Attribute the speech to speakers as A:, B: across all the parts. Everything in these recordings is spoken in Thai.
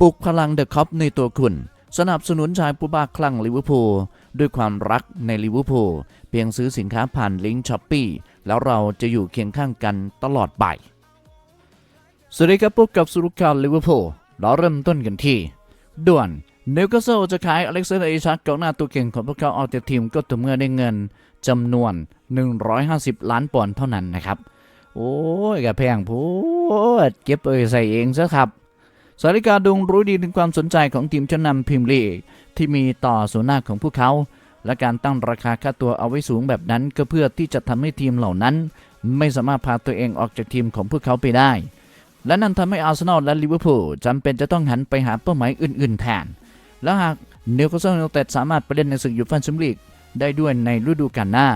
A: ปลุกพลังเดอะคอปในตัวคุณ สนับสนุนชายผู้บ้าคลั่งลิเวอร์พูลด้วยความรักในลิเวอร์พูลเพียงซื้อสินค้าผ่านลิงก์ช้อปปีแล้วเราจะอยู่เคียงข้างกันตลอดไป สวัสดีครับพบกับสุรุการลิเวอร์พูลเราเริ่มต้นกันที่ ด่วนนิวคาสเซิลจะขายอเล็กซานเดอร์อิชักกองหน้าตัวเก่งของพวกเขาออกจากทีมก็ต่อเมื่อได้เงินจำนวน 150 ล้านปอนด์เท่านั้นนะครับ โอ้ยกระแพงพูดเก็บเอ่ยใส่เองซะครับ สาริกาดุงรู้ดีถึงความสนใจของทีมชั้นนำพรีเมียร์ลีกที่มีต่อส่วนหน้าของพวกเขา และการตั้งราคาค่าตัวเอาไว้สูงแบบนั้น ก็เพื่อที่จะทำให้ทีมเหล่านั้น ไม่สามารถพาตัวเองออกจากทีมของพวกเขาไปได้ และนั่นทำให้อาร์เซนอลและลิเวอร์พูลจำเป็นจะต้องหันไปหาเป้าหมายอื่น ๆ แทน แล้วหากนิวคาสเซิลยูไนเต็ดสามารถไปเล่นในศึกยูฟ่าแชมเปี้ยนลีกได้ด้วยในฤดูกาลหน้า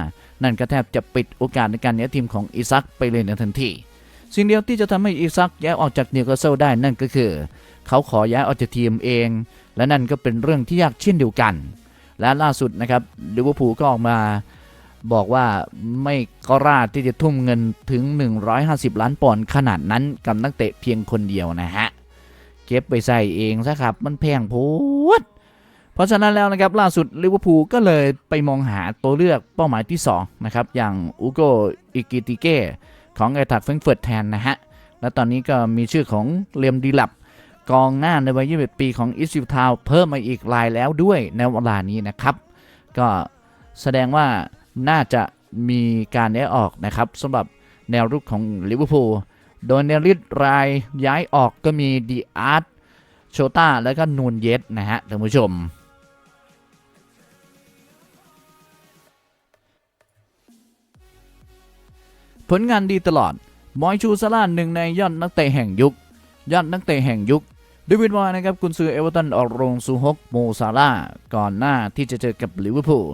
A: นั่นก็แทบจะปิดโอกาสในการย้ายทีมของอิซักไปเลยในทันที สิ่งเดียวที่จะทำให้อิซักย้ายออกจากนิวคาสเซิลได้นั่นก็คือ เขาขอย้ายออกจากทีมเอง และนั่นก็เป็นเรื่องที่ยากเช่นเดียวกัน และล่าสุดนะครับลิเวอร์พูลก็ออกมาบอกว่าไม่กล้าที่จะทุ่มเงินถึง 150 ล้านปอนด์ขนาดนั้นกับนักเตะเพียงคนเดียวนะฮะ เก็บไปใส่เองซะครับ มันแพงโพดเพราะฉะนั้นแล้วนะครับล่าสุดลิเวอร์พูลก็เลยไปมองหาตัวเลือกเป้าหมายที่ 2 นะครับ อย่างอูโกอิกิติเก้ ของไอทักเฟงเฟิร์ตแทนนะฮะ และตอนนี้ก็มีชื่อของเลมดีลับกองหน้าในวัย 21 ปีของอิสซิลทาวเพิ่มมาอีกรายแล้วด้วยในเวลานี้นะครับ ก็แสดงว่าน่าจะมีการย้ายออกนะครับสำหรับแนวรุกของลิเวอร์พูลโดยแนวริดรายย้ายออกก็มีดีอาร์ตโชต้าแล้วก็นูนเยสนะฮะท่านผู้ชม ผลงานดีตลอด มอยชูซาร่าหนึ่งในยอดนักเตะแห่งยุค ยอดนักเตะแห่งยุคดวิดวายนะครับกุนซือเอเวอร์ตันออกโรงซูฮกโมซาร่าก่อนหน้าที่จะเจอกับลิเวอร์พูล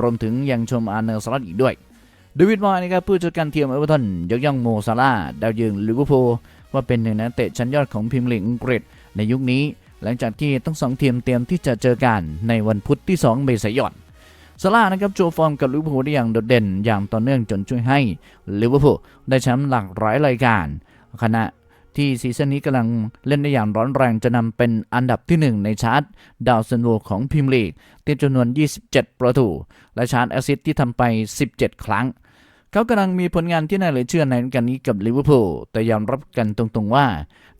A: รวมถึงยังชมอาร์เนอร์สลัดอีกด้วยดวิดวายนะครับผู้จัดการทีมเอเวอร์ตันยกย่องโมซาร่าดาวยิงลิเวอร์พูลว่าเป็นหนึ่งนนักเตะชั้นยอดของพรีเมียร์ลีกอังกฤษในยุคนี้ หลังจากที่ทั้งสองทีมเตรียมที่จะเจอกันในวันพุธที่ 2 เมษายน ซาร่านะครับโชว์ฟอร์มกับลิเวอร์พูลได้อย่างโดดเด่นอย่างต่อเนื่องจนช่วยให้ลิเวอร์พูลได้แชมป์หลักหลายรายการขณะที่ซีซั่นนี้กำลังเล่นได้อย่างร้อนแรงจะนำเป็นอันดับที่ 1 ในชาร์ตดาวซันโวของพรีเมียร์ลีกติดจำนวน 27 ประตู และชาร์ตแอสซิสต์ที่ทำไป 17 ครั้ง เขากำลังมีผลงานที่น่าเหลือเชื่อในกันนี้กับลิเวอร์พูลแต่ยอมรับกันตรงๆว่า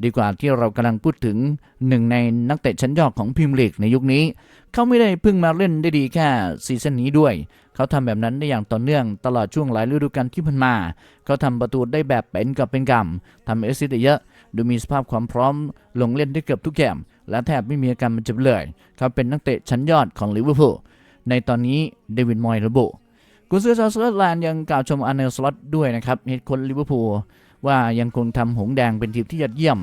A: ดีกว่าที่เรากำลังพูดถึงหนึ่งในนักเตะชั้นยอดของพรีเมียร์ลีกในยุคนี้ เขาไม่ได้เพิ่งมาเล่นได้ดีแค่ซีซั่นนี้ด้วย เขาทำแบบนั้นได้อย่างต่อเนื่องตลอดช่วงหลายฤดูกาลที่ผ่านมา เขาทำประตูได้แบบเป็นกับเป็นกำทำเอสซิสต์ได้เยอะ ดูมีสภาพความพร้อมลงเล่นได้เกือบทุกแกมและแทบไม่มีอาการมันเจ็บเลย เขาเป็นนักเตะชั้นยอดของลิเวอร์พูลในตอนนี้เดวิดมอยระบุ กุนซือชาวสกอตแลนด์ยังกล่าวชมอาร์เนลสล็อตด้วยนะครับเหตุคนลิเวอร์พูลว่ายังคงทำหงแดงเป็นทีมที่ยอดเยี่ยม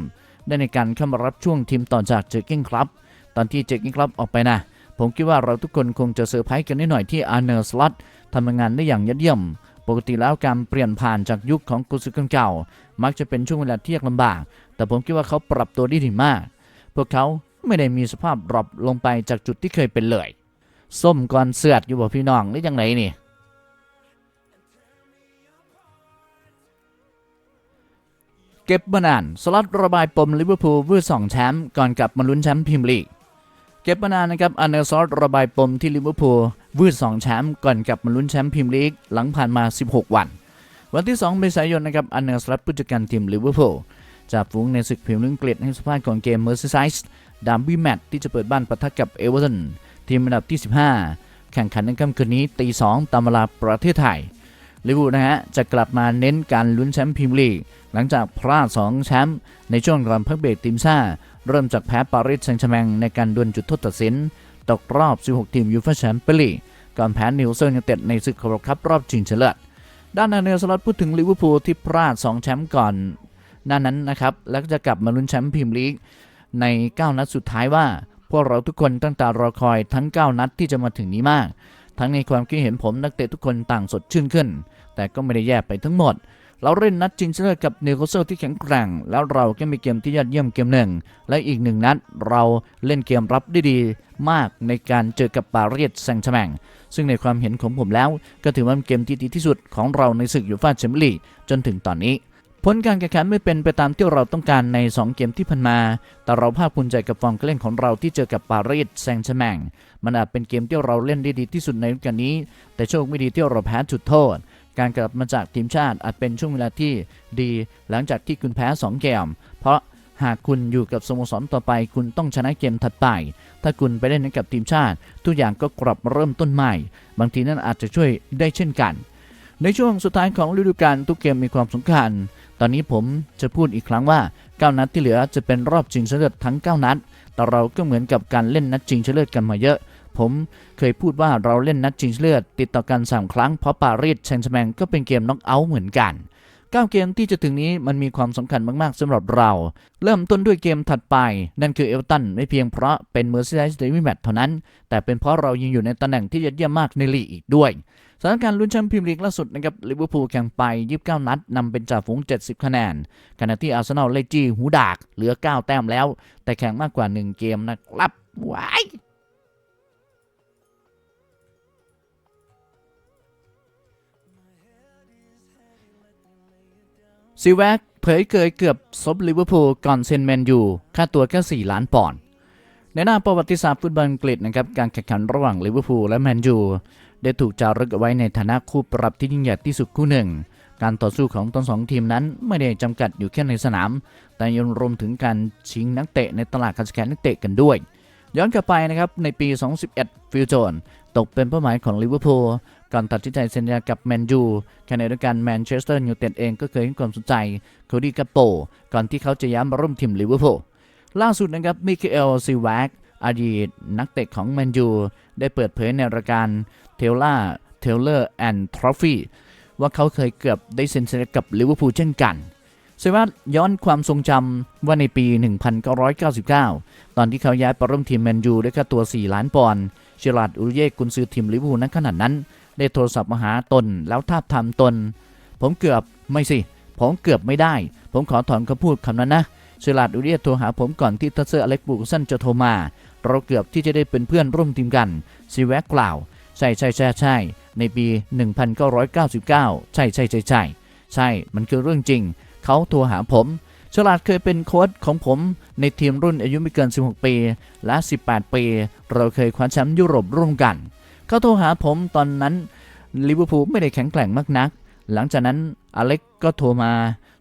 A: ได้ในการเข้ามารับช่วงทีมต่อจากเจอกิ้งครับตอนที่เจอกิ้งครับออกไปนะ ผมคิดว่าเราทุกคนคงจะเซอร์ไพรส์กันนิดหน่อยที่อาร์เนลสล็อตทำงานได้อย่างยอดเยี่ยม ปกติแล้วการเปลี่ยนผ่านจากยุคของกุนซือเก่า มักจะเป็นช่วงเวลาที่ยากลำบาก แต่ผมคิดว่าเขาปรับตัวได้ดีมาก พวกเขาไม่ได้มีสภาพดรอปลงไปจากจุดที่เคยเป็นเลย ส้มก่อนเสือดอยู่บ่พี่น้องนี่ยังไงนี่ เก็บมานานสล็อตระบายปมลิเวอร์พูลเพื่อสองแชมป์ก่อนกลับมาลุ้นแชมป์พรีเมียร์ลีก เก็บมานานนะครับอันเนอร์ซอสระบายปมที่ลิเวอร์พูลวืดสองแชมป์ก่อนกลับมาลุ้นแชมป์พรีเมียร์ลีกหลังผ่านมา 16 วัน วันที่ 2 เมษายนนะครับอันเนอร์สลัดผู้จัดการทีมลิเวอร์พูลจากฝูงในศึกพรีเมียร์ลีกอังกฤษให้สัมภาษณ์ก่อนเกมเมอร์ซีไซส์ดามบี้แมตที่จะเปิดบ้านปะทะกับเอเวอร์ตันทีมอันดับที่ 15 แข่งขันในค่ำคืนนี้ตี2ตามเวลาประเทศไทย ลิเวอร์พูลนะฮะจะกลับมาเน้นการลุ้นแชมป์พรีเมียร์ลีกหลังจากพลาด 2 แชมป์ในช่วงก่อนพักเบรกทีมชาติเริ่มจากแพ้ปารีสแซงต์แชร์แมงในการดวลจุดโทษตัดสิน ตกรอบ 16 ทีมยูฟ่าแชมเปี้ยนลีกก่อนแพ้นิวเซอร์ยูไนเต็ดในศึกคาร์คัพรอบชิงชนะเลิศด้านอาร์เนลสล็อตพูดถึงลิเวอร์พูลที่พลาด 2 แชมป์ก่อนหน้านั้นนะครับ แล้วจะกลับมาลุ้นแชมป์พรีเมียร์ลีกใน 9 นัดสุดท้ายว่า พวกเราทุกคนตั้งตารอคอยทั้ง 9 นัดที่จะมาถึงนี้มาก ทั้งในความคิดเห็นผมนักเตะทุกคนต่างสดชื่นขึ้น แต่ก็ไม่ได้แย่ไปทั้งหมด เราเล่นนัดชิงชนะเลิศกับนิวคาสเซิลที่แข็งแกร่ง แล้วเราก็มีเกมที่ยอดเยี่ยมเกมหนึ่ง และอีกหนึ่งนัดเราเล่นเกมรับได้ดีมากในการเจอกับปารีสแซงต์แชร์แมงซึ่งในความเห็นของผมแล้ว ก็ถือว่าเป็นเกมที่ดีที่สุดของเราในศึกยูฟ่าแชมเปี้ยนลีกจนถึงตอนนี้ผลการแข่งขันไม่เป็นไปตามที่เราต้องการใน 2 เกมที่ผ่านมา แต่เราภาคภูมิใจกับฟอร์มการเล่นของเราที่เจอกับปารีสแซงต์แชร์แมงมันอาจเป็นเกมที่เราเล่นได้ดีที่สุดในฤดูกาลนี้ แต่โชคไม่ดีที่เราแพ้จุดโทษ การกลับมาจากทีมชาติอาจเป็นช่วงเวลาที่ดีหลังจากที่คุณแพ้ 2 เกม เพราะหากคุณอยู่กับสโมสรต่อไป คุณต้องชนะเกมถัดไป ถ้าคุณไปเล่นกับทีมชาติ ทุกอย่างก็กลับมาเริ่มต้นใหม่ บางทีนั่นอาจจะช่วยได้เช่นกัน ในช่วงสุดท้ายของฤดูกาลทุกเกมมีความสำคัญ ตอนนี้ผมจะพูดอีกครั้งว่า 9 นัดที่เหลือจะเป็นรอบชิงชนะเลิศทั้ง 9 นัด แต่เราก็เหมือนกับการเล่นนัดชิงชนะเลิศกันมาเยอะ ผมเคยพูดว่าเราเล่นนัดชิงเลิศติดต่อกัน 3 ครั้งเพราะปารีสแซงต์แชร์แมงก็เป็นเกมน็อกเอาท์เหมือนกัน9เกมที่จะถึงนี้มันมีความสำคัญมาก ๆสำหรับเรา เริ่มต้นด้วยเกมถัดไป นั่นคือเอลตันไม่เพียงเพราะเป็นเมอร์เซีไดสเดวิแมตเท่านั้น แต่เป็นเพราะเรายังอยู่ในตำแหน่งที่ยอดเยี่ยมมากในลีกอีกด้วยสถานการณ์ลุ้นแชมป์พรีเมียร์ลีกล่าสุดนะครับลิเวอร์พูลแข่งไป 29 นัดนำเป็นจ่าฝูง 70 คะแนนขณะที่อาร์เซนอลเลจี้หูดาก เหลือ 9 แต้มแล้ว แต่แข่งมากกว่า 1 เกมนะครับว้าย ซีแวกเผยเคยเกือบซบลิเวอร์พูลก่อนเซนแมนยูค่าตัวแค่4ล้านปอนด์ในหน้าประวัติศาสตร์ฟุตบอลอังกฤษนะครับการแข่งขันระหว่างลิเวอร์พูลและแมนยูได้ถูกจารึกเอาไว้ในฐานะคู่ปรับที่ยิ่งใหญ่ที่สุดคู่หนึ่ง การต่อสู้ของทั้งสองทีมนั้นไม่ได้จำกัดอยู่แค่ในสนาม แต่ยังรวมถึงการชิงนักเตะในตลาดการซื้อขายนักเตะกันด้วย ย้อนกลับไปนะครับในปี 2011 ฟิลโจนตกเป็นเป้าหมายของลิเวอร์พูล ก่อนตัดสินใจเซ็นสัญญากับแมนยูขณะเดียวกันแมนเชสเตอร์ยูไนเต็ดเองก็เคยให้ความสนใจโคดี้กัปโป ก่อนที่เขาจะย้ายมาร่วมทีมลิเวอร์พูลล่าสุดนะครับมิเคเอลซิวากอดีตนักเตะของแมนยูได้เปิดเผยในรายการเทลล่าเทเลอร์แอนด์ทรอฟี่ว่าเขาเคยเกือบได้เซ็นสัญญากับลิเวอร์พูลเช่นกันเซวัตย้อนความทรงจำว่าในปี 1999 ตอนที่เขาย้ายไปร่วมทีมแมนยูด้วยค่าตัว 4 ล้านปอนด์เชลาดอุรุเย่กุนซือทีมลิเวอร์พูลณขณะนั้น ได้โทรศัพท์มาหาตน แล้วทาบทามตน ผมเกือบไม่สิ ผมเกือบไม่ได้ ผมขอถอนคำพูดคำนั้นนะเชลาดอุเรุเย่โทรหาผมก่อนที่ทัสเซอร์อเล็กบูกสันจะโทรมา เราเกือบที่จะได้เป็นเพื่อนร่วมทีมกันซีแวกกล่าว ใช่ใช่ใช่ใช่ในปี 1999 ใช่ใช่ใช่ใช่ใช่ มันคือเรื่องจริง เขาโทรหาผมฉลาดเคยเป็นโค้ชของผมในทีมรุ่นอายุไม่เกิน 16 ปี และ 18 ปี เราเคยคว้าแชมป์ยุโรปร่วมกัน เขาโทรหาผมตอนนั้นลิเวอร์พูลไม่ได้แข็งแกร่งมากนัก หลังจากนั้นอเล็กก็โทรมา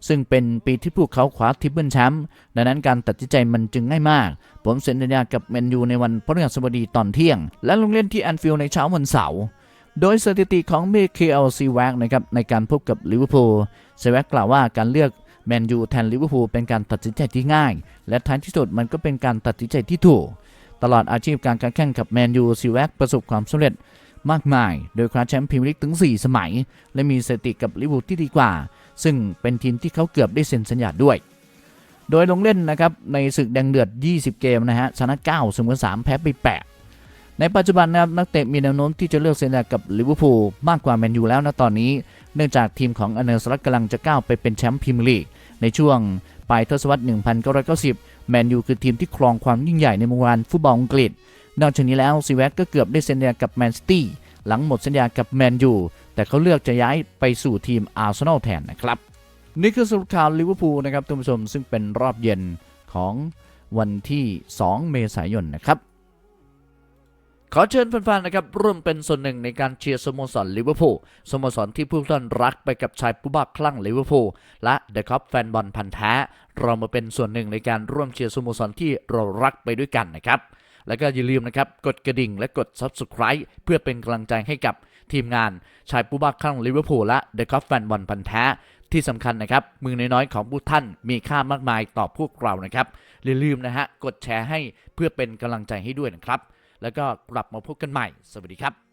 A: ซึ่งเป็นปีที่พวกเขาคว้าทิปเปิลแชมป์ดังนั้นการตัดสินใจมันจึงง่ายมาก ผมเซ็นสัญญากับแมนยูในวันพฤหัสบดีตอนเที่ยง และลงเล่นที่แอนฟิลด์ในเช้าวันเสาร์โดยสถิติของเมคเอลซีแวกนะครับในการพบกับลิเวอร์พูลเซแวกกล่าวว่าการเลือกแมนยูแทนลิเวอร์พูลเป็นการตัดสินใจที่ง่าย และท้ายที่สุดมันก็เป็นการตัดสินใจที่ถูก ตลอดอาชีพการการแข่งกับแมนยูซีแวกประสบความสำเร็จมากมาย โดยคว้าแชมป์พรีเมียร์ลีกถึง 4 สมัย และมีสถิติกับลิเวอร์พูลที่ดีกว่า ซึ่งเป็นทีมที่เขาเกือบได้เซ็นสัญญาด้วย โดยลงเล่นนะครับในศึกแดงเดือด 20 เกมนะฮะชนะ 9 เสมอ 3 แพ้ไป 8 ในปัจจุบันนะครับนักเตะมีแนวโน้มที่จะเลือกเซ็นสัญญากับลิเวอร์พูลมากกว่าแมนยูแล้วนะตอนนี้ เนื่องจากทีมของอเนอร์สลักกำลังจะก้าวไปเป็นแชมป์พรีเมียร์ลีกในช่วงปลายทศวรรษ 1990 แมนยูคือทีมที่ครองความยิ่งใหญ่ในวงการฟุตบอลอังกฤษ นอกจากนี้แล้วซีแวกก็เกือบได้เซ็นสัญญากับแมนซิตี้หลังหมดสัญญากับแมนยูแต่เขาเลือกจะย้ายไปสู่ทีมอาร์เซนอลแทนนะครับ นี่คือสรุปข่าวลิเวอร์พูลนะครับท่านผู้ชมซึ่งเป็นรอบเย็นของวันที่ 2 เมษายนนะครับขอเชิญแฟนๆ นะครับร่วมเป็นส่วนหนึ่งในการเชียร์สโมสรลิเวอร์พูลสโมสรที่ผู้ท่านรักไปกับชายผู้บ้าคลั่งลิเวอร์พูลและเดอะคัพแฟนบอลพันธ์แท้ เรามาเป็นส่วนหนึ่งในการร่วมเชียร์สโมสรที่เรารักไปด้วยกันนะครับ แล้วก็อย่าลืมนะครับกดกระดิ่งและกด Subscribe เพื่อเป็นกำลังใจให้กับทีมงานชายผู้บ้าคลั่งลิเวอร์พูลและเดอะคัพแฟนบอลพันธ์แท้ที่สำคัญนะครับ มือน้อยๆของผู้ท่านมีค่ามากมายต่อพวกเรานะครับอย่าลืมนะฮะกดแชร์ให้เพื่อเป็นกำลังใจให้ด้วยนะครับ แล้วก็กลับมาพบกันใหม่ สวัสดีครับ